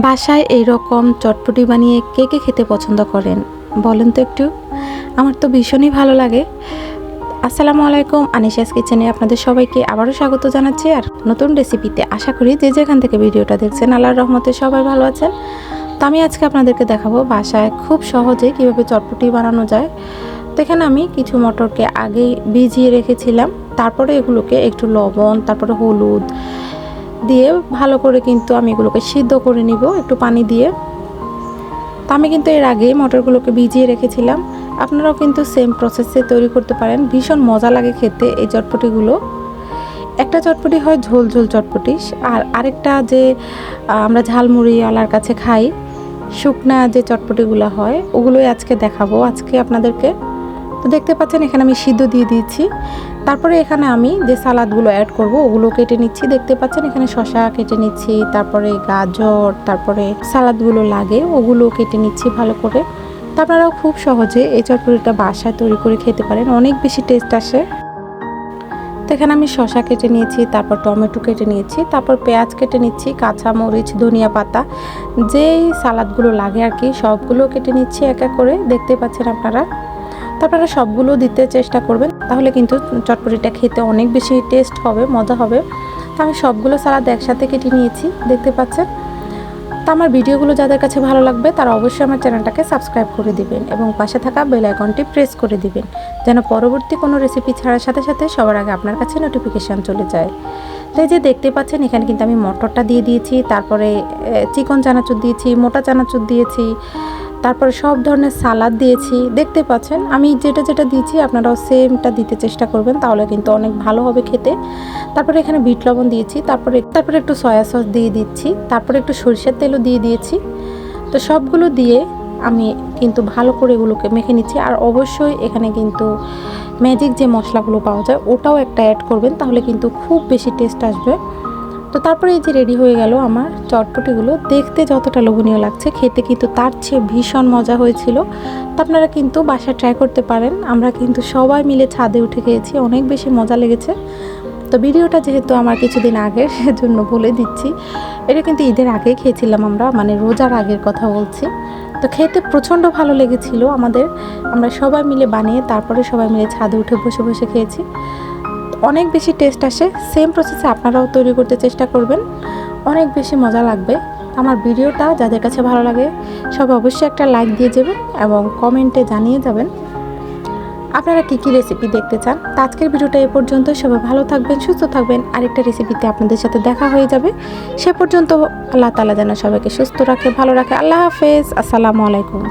বাসায় এই রকম চটপটি বানিয়ে কে কে খেতে পছন্দ করেন? বলেন তো একটু। আমার তো ভীষণই ভালো লাগে। আসসালামু আলাইকুম, আনিশাস কিচেনে আপনাদের সবাইকে আবারও স্বাগত জানাচ্ছি আর নতুন রেসিপিতে আশা করি যে যেখান থেকে ভিডিওটা দেখছেন, আল্লাহর রহমতে সবাই ভালো আছেন। তো আমি আজকে আপনাদেরকে দেখাবো বাসায় খুব সহজে কীভাবে চটপটি বানানো যায়। তো এখানে আমি কিছু মটরকে আগেই ভিজিয়ে রেখেছিলাম। তারপরে এগুলোকে একটু লবণ, তারপরে হলুদ দিয়ে ভালো করে কিন্তু আমি এগুলোকে সিদ্ধ করে নিব, একটু পানি দিয়ে। তা আমি কিন্তু এর আগে মটরগুলোকে ভিজিয়ে রেখেছিলাম। আপনারাও কিন্তু সেম প্রসেসে তৈরি করতে পারেন। ভীষণ মজা লাগে খেতে এই চটপটিগুলো। একটা চটপটি হয় ঝোল ঝোল চটপটি, আর আরেকটা যে আমরা ঝালমুড়িওয়ালার কাছে খাই, শুকনা যে চটপটিগুলো হয়, ওগুলোই আজকে দেখাবো। আজকে আপনাদেরকে তো দেখতে পাচ্ছেন, এখানে আমি সিদ্ধ দিয়ে দিয়েছি। তারপরে এখানে আমি যে সালাদগুলো অ্যাড করব, ওগুলো কেটে নিচ্ছি। দেখতে পাচ্ছেন, এখানে শশা কেটে নিচ্ছি, তারপরে গাজর, তারপরে সালাদগুলো লাগে, ওগুলো কেটে নিচ্ছি ভালো করে। আপনারাও খুব সহজে এই চটপটিটা বাসায় তৈরি করে খেতে পারেন, অনেক বেশি টেস্ট আসে। তো এখানে আমি শশা কেটে নিয়েছি, তারপর টমেটো কেটে নিয়েছি, তারপর পেঁয়াজ কেটে নিচ্ছি, কাঁচা মরিচ, ধনিয়া পাতা, যেই সালাদগুলো লাগে আর কি, সবগুলো কেটে নিচ্ছি এক এক করে। দেখতে পাচ্ছেন আপনারা? আপনারা সবগুলো দিতে চেষ্টা করবেন, তাহলে কিন্তু চটপটিটা খেতে অনেক বেশি টেস্ট হবে, মজা হবে। তো আমি সবগুলো সালাদ একসাথে কেটে নিয়েছি, দেখতে পাচ্ছেন? তো আমার ভিডিওগুলো যাদের কাছে ভালো লাগবে, তারা অবশ্যই আমার চ্যানেলটাকে সাবস্ক্রাইব করে দিবেন এবং পাশে থাকা বেল আইকনটি প্রেস করে দিবেন, যেন পরবর্তী কোনো রেসিপি ছাড়ার সাথে সাথে সবার আগে আপনার কাছে নোটিফিকেশান চলে যায়। তো এই যে দেখতে পাচ্ছেন, এখানে কিন্তু আমি মটরটা দিয়ে দিয়েছি, তারপরে চিকন চানাচুর দিয়েছি, মোটা চানাচুর দিয়েছি তারপরে সব ধরনের সালাদ দিয়েছি। দেখতে পাচ্ছেন, আমি যেটা যেটা দিয়েছি আপনারাও সেমটা দিতে চেষ্টা করবেন, তাহলে কিন্তু অনেক ভালো হবে খেতে। তারপরে এখানে বিট লবণ দিয়েছি, তারপরে তারপরে একটু সয়া সস দিয়ে দিচ্ছি, তারপরে একটু সরিষার তেলও দিয়ে দিয়েছি। তো সবগুলো দিয়ে আমি কিন্তু ভালো করে এগুলোকে মেখে নিচ্ছি, আর অবশ্যই এখানে কিন্তু ম্যাজিক যে মশলাগুলো পাওয়া যায়, ওটাও একটা অ্যাড করবেন, তাহলে কিন্তু খুব বেশি টেস্ট আসবে। তো তারপরে এই যে রেডি হয়ে গেল আমার চটপটিগুলো, দেখতে যতটা লোভনীয় লাগছে, খেতে কিন্তু তার চেয়ে ভীষণ মজা হয়েছিল। তো আপনারা কিন্তু বাসায় ট্রাই করতে পারেন, আমরা কিন্তু সবাই মিলে ছাদে উঠে খেয়েছি, অনেক বেশি মজা লেগেছে। তো ভিডিওটা যেহেতু আমার কিছুদিন আগের, সেজন্য বলে দিচ্ছি, এটা কিন্তু ঈদের আগে খেয়েছিলাম আমরা মানে রোজার আগের কথা বলছি। তো খেতে প্রচণ্ড ভালো লেগেছিল আমাদের, আমরা সবাই মিলে বানিয়ে তারপরে সবাই মিলে ছাদে উঠে বসে বসে খেয়েছি। অনেক বেশি টেস্ট আসে সেম প্রসেসে আপনারাও তৈরি করতে চেষ্টা করবেন। অনেক বেশি মজা লাগবে। আমার ভিডিওটা যাদের কাছে ভালো লাগে, সবাই অবশ্যই একটা লাইক দিয়ে যাবেন এবং কমেন্টে জানিয়ে যাবেন। আপনারা কী কী রেসিপি দেখতে চান? আজকের ভিডিওটা এ পর্যন্ত। সবাই ভালো থাকবেন, সুস্থ থাকবেন। আরেকটা রেসিপিতে আপনাদের সাথে দেখা হয়ে যাবে। সে পর্যন্ত আল্লাহ তালা যেন সবাইকে সুস্থ রাখে, ভালো রাখে। আল্লাহ হাফেজ। আসসালামু আলাইকুম।